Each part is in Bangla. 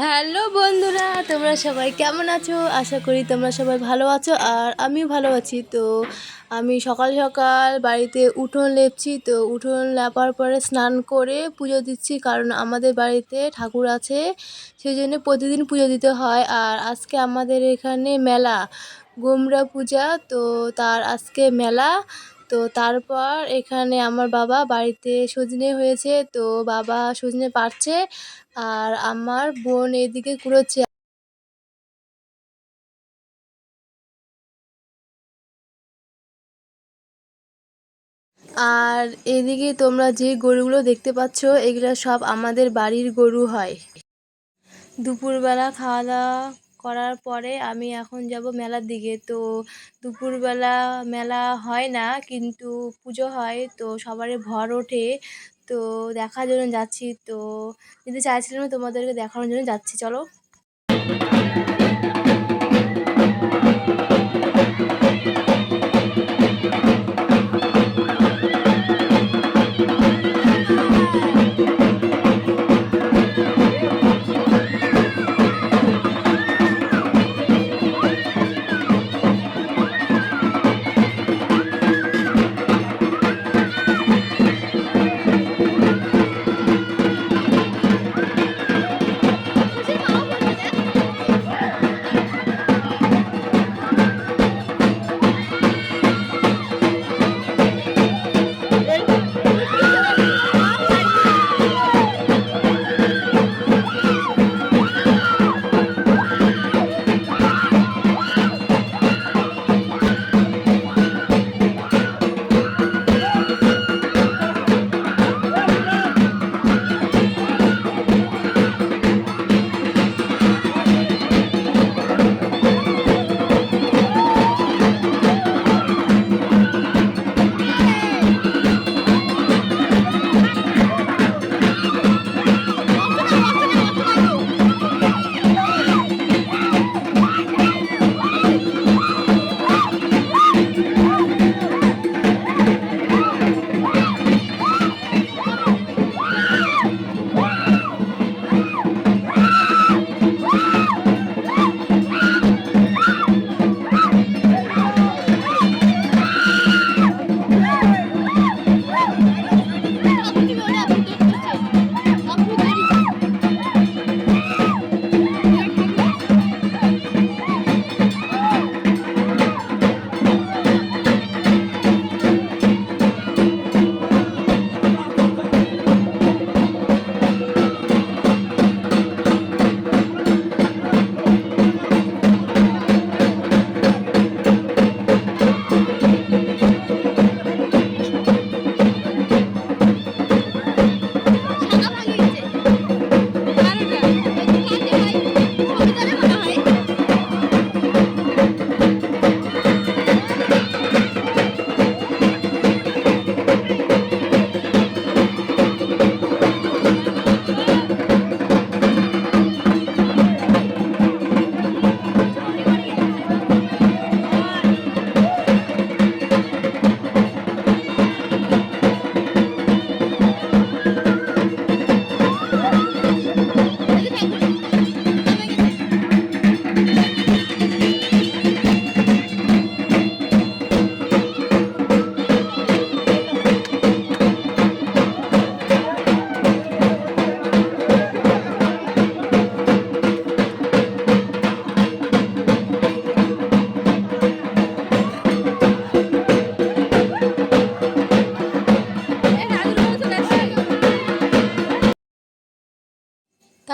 হ্যালো বন্ধুরা, তোমরা সবাই কেমন আছো? আশা করি তোমরা সবাই ভালো আছো আর আমিও ভালো আছি। তো আমি সকাল সকাল বাড়িতে উঠোন লেপছি, তো উঠোন লেপার পরে স্নান করে পুজো দিচ্ছি কারণ আমাদের বাড়িতে ঠাকুর আছে সেই জন্য প্রতিদিন পুজো দিতে হয়। আর আজকে আমাদের এখানে মেলা, গোমরা পূজা, তো তার আজকে মেলা। তো তারপর এখানে আমার বাবা বাড়িতে সজনে হয়েছে, তো বাবা সজনে পারছে আর আমার বোন এদিকে কুড়োচ্ছে আর এদিকে তোমরা যে গরুগুলো দেখতে পাচ্ছ, এগুলো সব আমাদের বাড়ির গরু হয়। দুপুরবেলা খাওয়া দাওয়া করার পরে আমি এখন যাব মেলার দিকে। তো দুপুরবেলা মেলা হয় না, কিন্তু পুজো হয়, তো সবারই ভর ওঠে। তো দেখার জন্য যাচ্ছি। তো যদি চাইছিলাম তোমাদেরকে দেখানোর জন্য যাচ্ছি, চলো।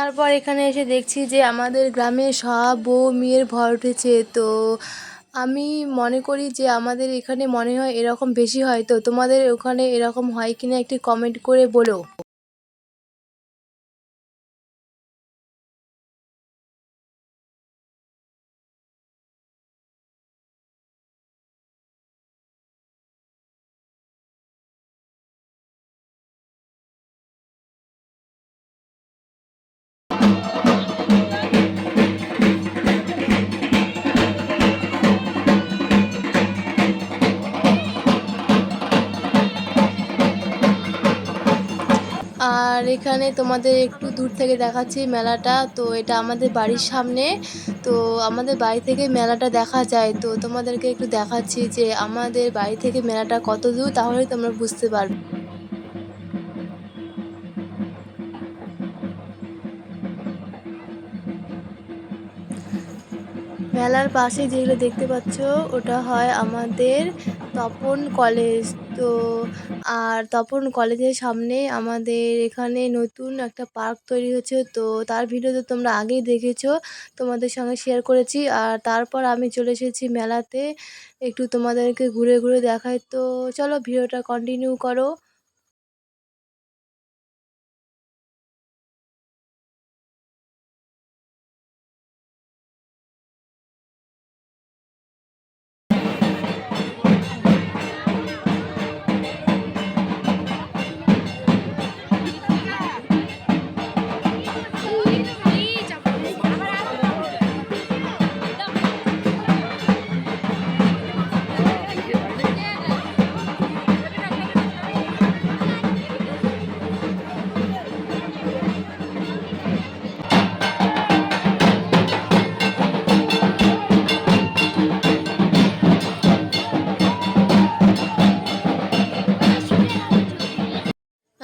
তারপর এখানে এসে দেখছি যে আমাদের গ্রামে সব বউ মেয়ের ভর উঠেছে। তো আমি মনে করি যে আমাদের এখানে মনে হয় এরকম বেশি হয়। তো তোমাদের ওখানে এরকম হয় কিনা একটি কমেন্ট করে বলো। এখানে তোমাদের একটু দূর থেকে দেখাচ্ছি মেলাটা। তো এটা আমাদের বাড়ির সামনে। তো আমাদের বাড়ি থেকে মেলাটা দেখা যায়। তো তোমাদেরকে একটু দেখাচ্ছি যে আমাদের বাড়ি থেকে মেলাটা কত দূর তাহলে তোমরা বুঝতে পারবে। মেলার পাশে যেগুলো দেখতে পাচ্ছ, ওটা হয় আমাদের তপন কলেজ। তো আর তপন কলেজের সামনে আমাদের এখানে নতুন একটা পার্ক তৈরি হচ্ছে, তো তার ভিডিও তো তোমরা আগেই দেখেছ, তোমাদের সঙ্গে শেয়ার করেছি। আর তারপর আমি চলে এসেছি মেলাতে, একটু তোমাদেরকে ঘুরে ঘুরে দেখাই। তো চলো ভিডিওটা কন্টিনিউ করো।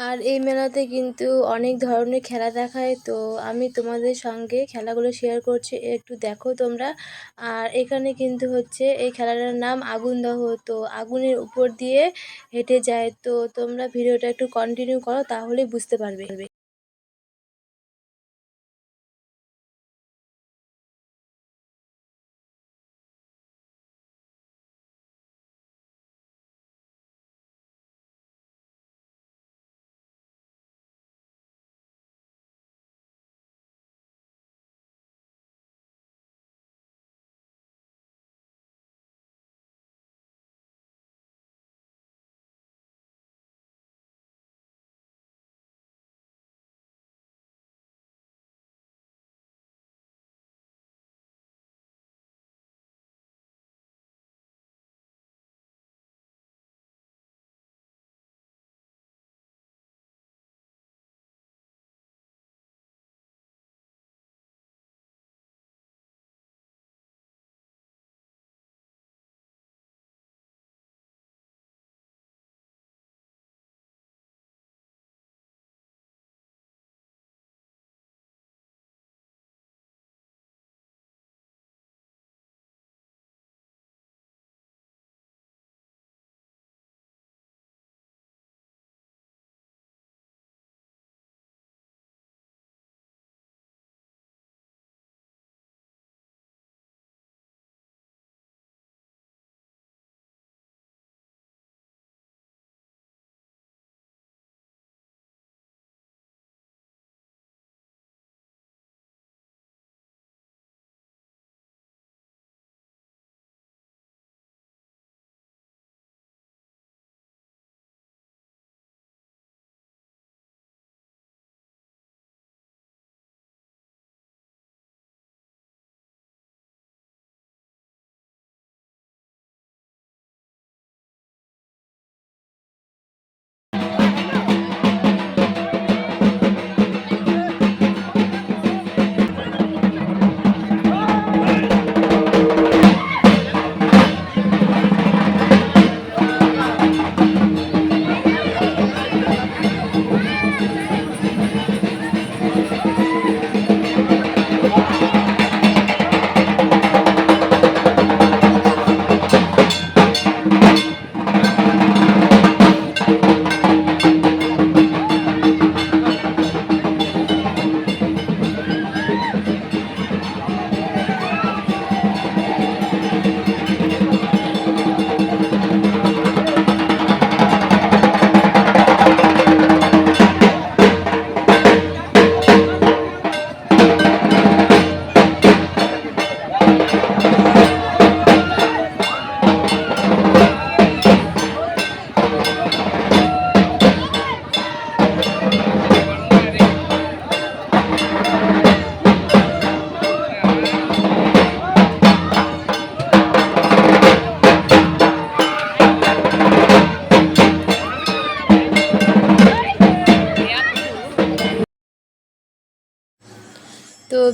আর এই মেলাতে কিন্তু অনেক ধরনের খেলা দেখায়। তো আমি তোমাদের সঙ্গে খেলাগুলো শেয়ার করছি, একটু দেখো তোমরা। আর এখানে কিন্তু হচ্ছে, এই খেলাটার নাম আগুন দহ। তো আগুনের উপর দিয়ে হেঁটে যায়। তো তোমরা ভিডিওটা একটু কন্টিনিউ করো, তাহলেই বুঝতে পারবে।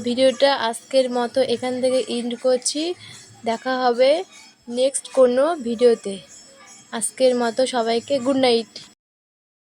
ভিডিওটা আজকের মতো এখান থেকে ইন্ড করছি। দেখা হবে নেক্সট কোনো ভিডিওতে। আজকের মতো সবাইকে গুড নাইট